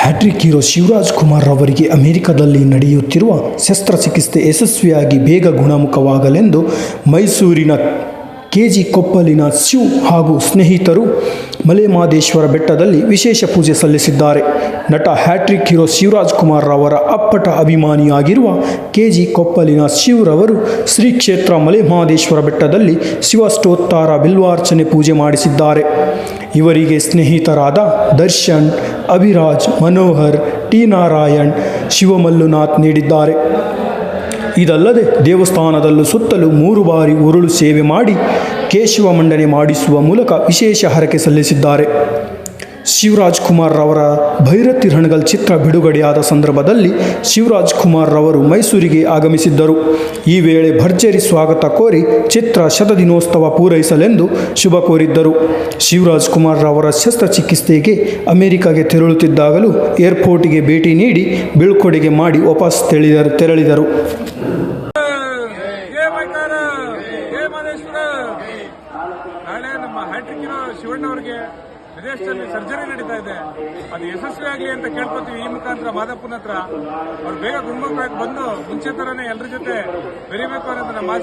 Hat trick hero Shivraj Kumar ಅವರಿಗೆ ಅಮೆರಿಕದಲ್ಲಿ ನಡೆಯುತ್ತಿರುವ ಶಸ್ತ್ರಚಿಕಿತ್ಸೆ ಯಶಸ್ವಿಯಾಗಿ ಬೇಗ ಗುಣಮುಖವಾಗಲೆಂದು ಮೈಸೂರಿನ ಕೆ ಜಿ ಕೊಪ್ಪಲಿನ ಶಿವ್ ಹಾಗೂ ಸ್ನೇಹಿತರು ಮಲೆಮಾದೇಶ್ವರ ಬೆಟ್ಟದಲ್ಲಿ ವಿಶೇಷ ಪೂಜೆ ಸಲ್ಲಿಸಿದ್ದಾರೆ. ನಟ ಹ್ಯಾಟ್ರಿಕ್ ಹೀರೋ ಶಿವರಾಜ್ ಕುಮಾರ್ ರವರ ಅಪ್ಪಟ ಅಭಿಮಾನಿಯಾಗಿರುವ ಕೆ ಜಿ ಕೊಪ್ಪಲಿನ ಶಿವ್ರವರು ಶ್ರೀ ಕ್ಷೇತ್ರ ಮಲೆಮಹದೇಶ್ವರ ಬೆಟ್ಟದಲ್ಲಿ ಶಿವಷ್ಟೋತ್ತಾರ ಬಿಲ್ವಾರ್ಚನೆ ಪೂಜೆ ಮಾಡಿಸಿದ್ದಾರೆ. ಇವರಿಗೆ ಸ್ನೇಹಿತರಾದ ದರ್ಶನ್, ಅಭಿರಾಜ್, ಮನೋಹರ್, ಟಿ ನಾರಾಯಣ್, ಶಿವಮಲ್ಲುನಾಥ್ ನೀಡಿದ್ದಾರೆ. ಇದಲ್ಲದೆ ದೇವಸ್ಥಾನದಲ್ಲೂ ಸುತ್ತಲೂ ಮೂರು ಬಾರಿ ಉರುಳು ಸೇವೆ ಮಾಡಿ ಕೇಶವ ಮಂಡನೆ ಮಾಡಿಸುವ ಮೂಲಕ ವಿಶೇಷ ಹರಕೆ ಸಲ್ಲಿಸಿದ್ದಾರೆ. ಶಿವರಾಜ್ ಕುಮಾರ್ ರವರ ಭೈರತಿ ರಣಗಲ್ ಚಿತ್ರ ಬಿಡುಗಡೆಯಾದ ಸಂದರ್ಭದಲ್ಲಿ ಶಿವರಾಜ್ ಕುಮಾರ್ ರವರು ಮೈಸೂರಿಗೆ ಆಗಮಿಸಿದ್ದರು. ಈ ವೇಳೆ ಭರ್ಜರಿ ಸ್ವಾಗತ ಕೋರಿ ಚಿತ್ರ ಶತದಿನೋತ್ಸವ ಪೂರೈಸಲೆಂದು ಶುಭ ಕೋರಿದ್ದರು. ಶಿವರಾಜ್ ಕುಮಾರ್ ರವರ ಶಸ್ತ್ರಚಿಕಿತ್ಸೆಗೆ ಅಮೆರಿಕಾಗೆ ತೆರಳುತ್ತಿದ್ದಾಗಲೂ ಏರ್ಪೋರ್ಟ್ಗೆ ಭೇಟಿ ನೀಡಿ ಬೀಳ್ಕೊಡುಗೆ ಮಾಡಿ ವಾಪಸ್ ತೆರಳಿದರು ತೆರಳಿದರು. ಜಯ ಮೈಕಾರ ಜಯ ಮಾದೇಶ್ವರ ನಾಳೆ ನಮ್ಮ ಹ್ಯಾಟ್ರಿಕ್ ಇರೋ ಶಿವಣ್ಣ ಅವರಿಗೆ ವಿದೇಶದಲ್ಲಿ ಸರ್ಜರಿ ನಡೀತಾ ಇದೆ ಅದು ಯಶಸ್ವಿ ಆಗಲಿ ಅಂತ ಕೇಳ್ಕೊತೀವಿ ಈ ಮುಖಾಂತರ ಮಾದಪ್ಪನ ಹತ್ರ ಅವ್ರು ಬೇಗ ಗುಣಮುಖರಾಗಿ ಬಂದು ಮುಂಚೆ ತರನೇ ಎಲ್ಲರ ಜೊತೆ ಬೆರಿಬೇಕು ಅನ್ನೋದನ್ನ.